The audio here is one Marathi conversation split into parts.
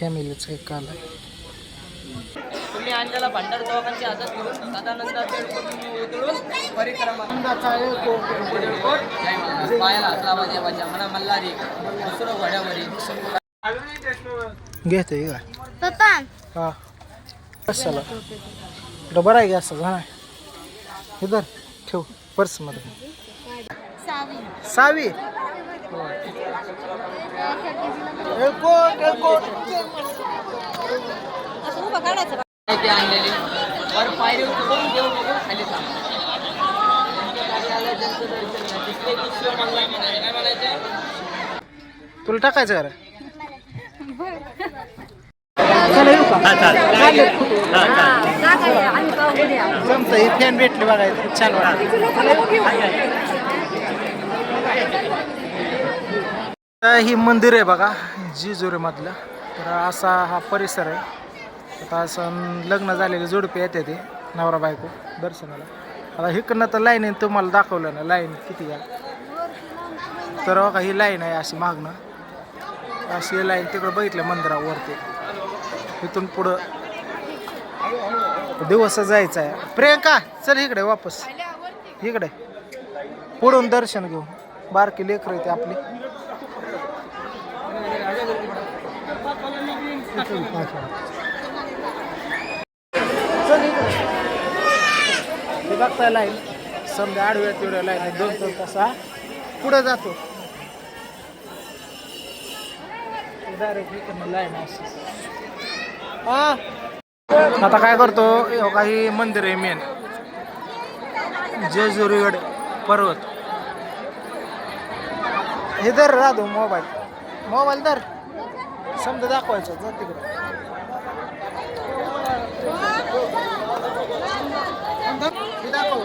फॅमिलीचं एक काल आहे. तुम्ही आणलेला भंडार हातात घेऊन सदानंद परिक्रमा. पायाला देवाच्या मना मल्हारी. दुसरं घोड्यावरी. घेते का पप्पा. हा. कशाला? इकडं बरं आहे असं हा इधर ठेव पर्समध्ये. सावी सावी एलकोट एलकोट असं उभं काढायचं बा. ते आणलेले? वर पायरी उतरून बघून खाली थांबा. तुला टाकायचं का रे? चला येऊ का? चालेल. जमतं ही फॅन भेटली बघायचं छान वाटत ही मंदिर आहे बघा जिजुरीमधलं. तर असा हा परिसर आहे. आता असं लग्न झालेले जोडपे येते ते नवरा बायको दर्शनाला. आता इकडनं तर लाईन आहे तुम्हाला दाखवलं ना लाईन किती आहे. तर बघा ही लाईन आहे अशी मागणं अशी लाईन तिकडं बघितलं मंदिरावरती. इथून पुढं दिवस जायचं आहे. प्रियंका चल इकडे वापस. इकडे. पुढून दर्शन घेऊ. बारकी लेकर येते आपली चल इकडे हे बघताय लाईन समजा आडव्या तेवढ्या लाईन दोन दोन तसा पुढे जातो. डायरेक्ट इकडनं लाईन अशी आता काय करतो? हो, काही मंदिर आहे मेन जेजुरीगड पर्वत. हे धर राहतो मोबाईल मोबाईल धर. समजा दाखवायचं जा तिकडे दाखव.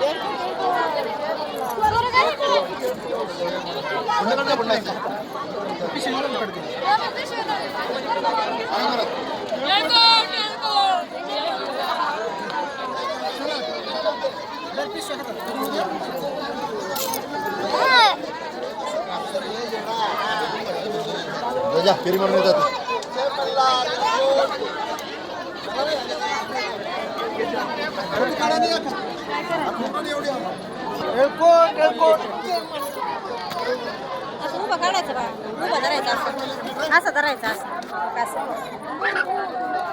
पिशवी घेऊन पडते. धर असं उभं काढायचं बा उभं धरायचं असं असं धरायचं असं असं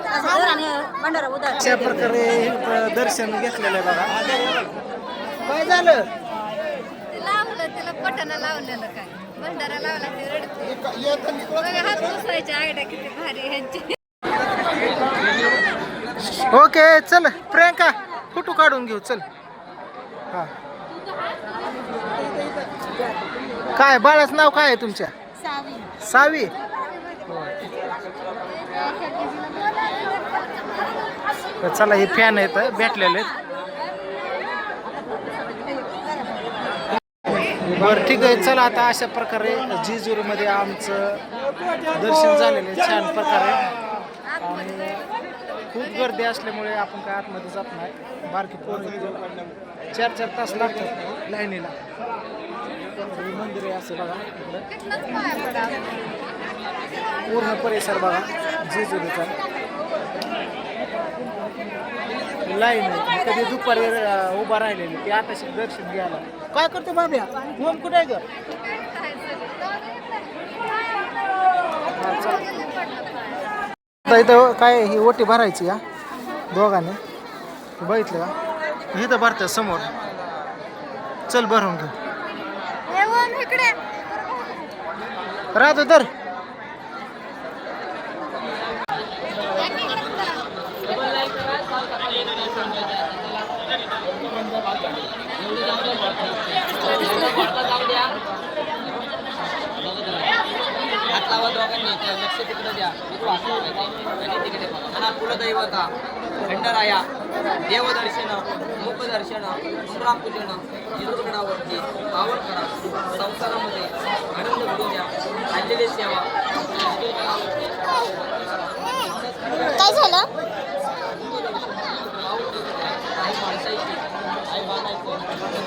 असं धर आणि भंडारा अशा प्रकारे दर्शन घेतलेलं आहे बघा काय झालं लावलं त्याला पटानं लावलेलं काय? भंडारा लावला ते रडते. बघा हात पुसायचे आयडिया किती भारी ह्यांची ओके चल प्रियंका फोटो काढून घेऊ चल. हा. काय बाळाचं नाव काय आहे तुमच्या? सावी. चला हे फॅन आहेत भेटलेले आहेत. बरं ठीक आहे. चला आता अशा प्रकारे जेजुरीमध्ये आमचं दर्शन झालेलं आहे. छान प्रकारे. आणि खूप गर्दी असल्यामुळे आपण काय आतमध्ये जात नाही. बारकी पोरं चार चार तास लागतात लाईनीला. मंदिर आहे असं बघा पूर्ण परिसर बघा जेजुरीचा. लाईन कधी दुपारी अं, उभा राहिलेली. ती आता दर्शन घ्यायला. काय करते बाब्या ओम कुठे आहे ग. आता इथं काय ही ओटी भरायची का? दोघांनी? बघितलं का? इथं भरतं समोर. चल भरून घेऊ इकडे. राहतो तर. हात लावा दोघांनी त्या लक्ष तिकडे द्या. तिकडे बघा. आणि कुलदैवता खंडराया देवदर्शन मुखदर्शन मुद्रापूजन जिरुगणावरती आवड करा. संसारामध्ये आनंद घडू द्या अंजली सेवा. काय झालं?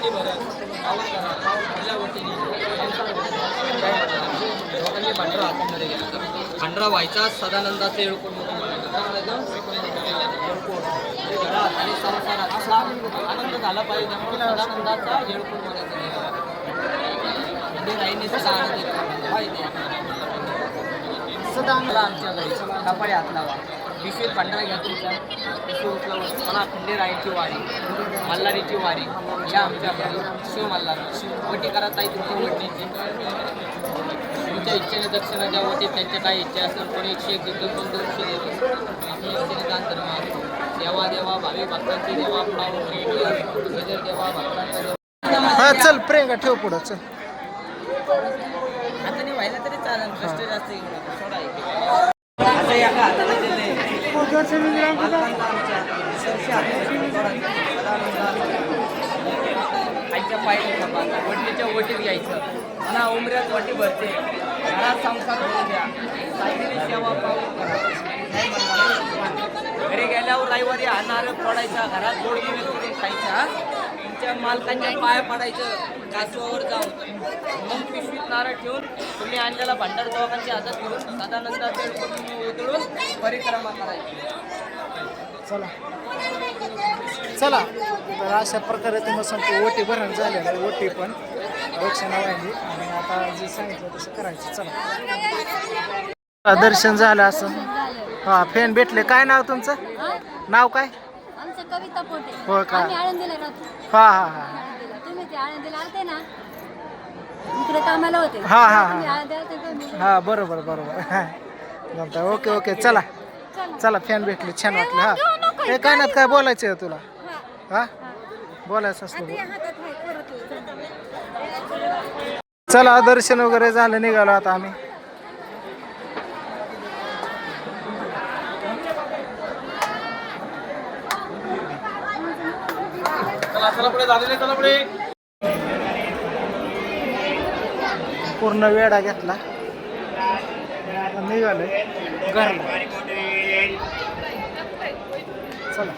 भरत पावन करा आपल्या वतीने संसारामध्ये जय माता दी. दोघांनी व्हायचा सदानंदाचे येळकोट म्हणून म्हणायचं घरात आणि संसारात असा आनंद झाला पाहिजे सदानंदाचा येळकोट म्हणायचं म्हणजे राईने आनंद सदानंद आमच्या घरी कपाळे हात लावा पिशवीत भांडारा घ्या पिशवी उचलावून मला खंडेरायाची वारी मल्हारीची वारी या आमच्या शिव मल्हार वटी करत आहे तुमच्या वटीची तुमच्या इच्छेने दक्षिणा द्या वटीत त्यांच्या काय इच्छा असेल कोणी एकशे एक देतो कोण दोनशे देतो आपल्या इच्छेने दान धर्म असतो देवा देवा भावी भक्तांची देवा गजर देवा भक्तांचा देवा. हा चल प्रियंका ठेव पुढं चल. आता नाही व्हायला तरी चालेल कष्ट जास्त. सोडा हाताला दिलंय. आईच्या पायरी खपाचा वडीच्या वटीत घ्यायचं म्हणा उमऱ्यात वटी भरते घरात संसार होऊ द्या. साईने सेवा पाहू नाही घरी गेल्यावर रविवारी आणणार पडायचा घरात गोड करून खायचा तुमच्या मालकांच्या पाया पडायचं कासवावर जाऊन. मग पिशवीत नारळ ठेवून तुम्ही आणलेला भंडार दोघांच्या हातात घेऊन सदानंदाचे तुम्ही उतळून परिक्रमा करायची. चला. चला. तर अशा प्रकारे तुम्हाला सांगतो ओटी भरण झालेलं आहे ओटी पण. दक्षिणा वाहिली आणि आता जे सांगितलं तसं करायचं. चला. दर्शन झालं असं. हा फॅन भेटले. काय नाव तुमचं? नाव काय? आमचं कविता पोटे. हो का? हा हा हा. आळंदीला तुम्ही ते आळंदीला आलते ना? इकडे कामाला होते. हा, हा, हा. तुम्ही आळंदीला आलते का मी? हा बरोबर बरोबर. जमतं ओके ओके. चला. चला. फॅन भेटले. छान वाटलं हा. हे काय नाही काय बोलायचं आहे तुला? हा. बोलायचं असतं. हातात आहे. चला दर्शन वगैरे झालं निघालो आता आम्ही. पूर्ण वेडा घेतला. निघाले घरला चला.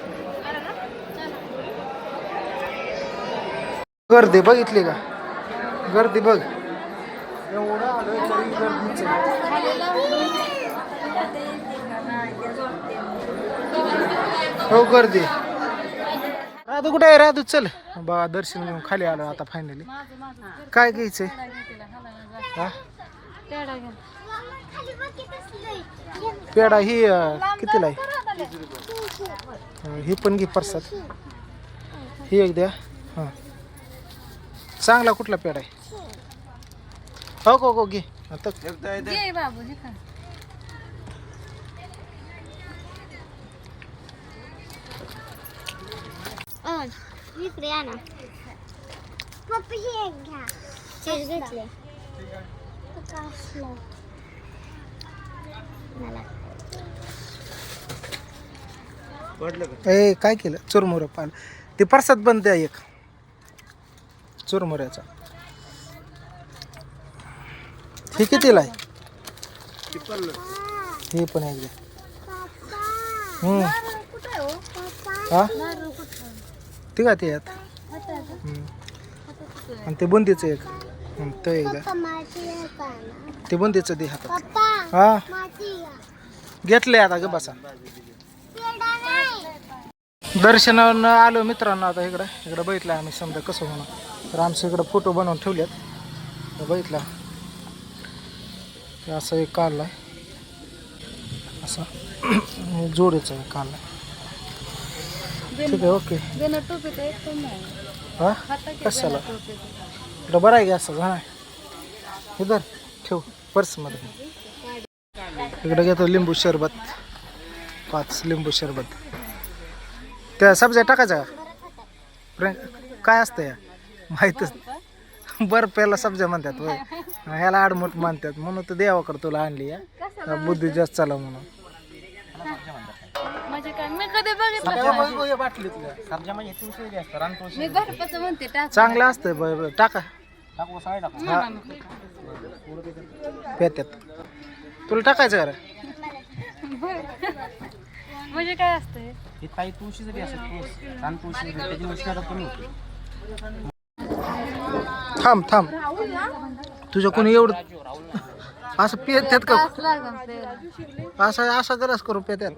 गर्दी बघितली का? गर्दी बघ. एवढं आलोय तरी गर्दीच हो गर्दी. राधू कुठे आहे? राधू चल. बा दर्शन घेऊन खाली आलो आता फायनली काय घ्यायचंय? हा? पेढा ही कितीला आहे? ही पण घे परसात ही एक द्या. हां. चांगला कुठला पेढा आहे? हो हो हो घे. आता घे बाबू हे खा. इकडे पप्पी हे एक घ्या चीज घेतले कसलं मला ए काय केलं? चुरमुरं पाल ते परसात बंद द्या एक. चुरमुऱ्याचा. हे कितीला आहे? हे पण एक द्या हम्म. कुठं आहे हो? आहे? ते का ते यात आता आहे का? हम्म. आणि ते बुंदीचं एक. हम्म, तो एक द्या पप्पा माझी आहे का ना. ते बुंदीचं दे हातात. पप्पा हा? घ्या. घेतलंय आता ग बसा. पेढा नाही. दर्शनानं आलो मित्रांनो आता इकडं. इकडं बघितलं आम्ही समजा कसं होणार. तर आमच्या इकडं फोटो बनवून ठेवलेत. तर बघितला. हे असं एक काढला असं. जोडीचं एक काढला ठीक आहे ओके. बिना टोपीचं नाही. हा? कशाला? टोपीचं? इकडं बरं आहे की असं हा इधर ठेव पर्समध्ये इकडं घेतो लिंबू सरबत पाच लिंबू सरबत त्या सब्जा टाकायचा का? प्रियंका, काय असतं या? माहीतच बर्फ्याला सब्जा म्हणतात होय. ह्याला आडमुठ म्हणतात. म्हणून तर देवाकडे तुला आणली या. बुद्धी जास्त चाला म्हणून. म्हणजे काय? मी कधी बघितलं बाटलीत मी बर्फाचं म्हणते टाक. चांगलं असतं बरं बरं. टाका. हा. पेत्यात. तुला टाकायचं का रे? म्हणजे काय असतं काही तुळशी जरी तुळस तुळशी त्याची उष्णता कमी होते. थांब थांब. तुझं कोणी एवढं असं पितात का. असा असा गरज करू पितात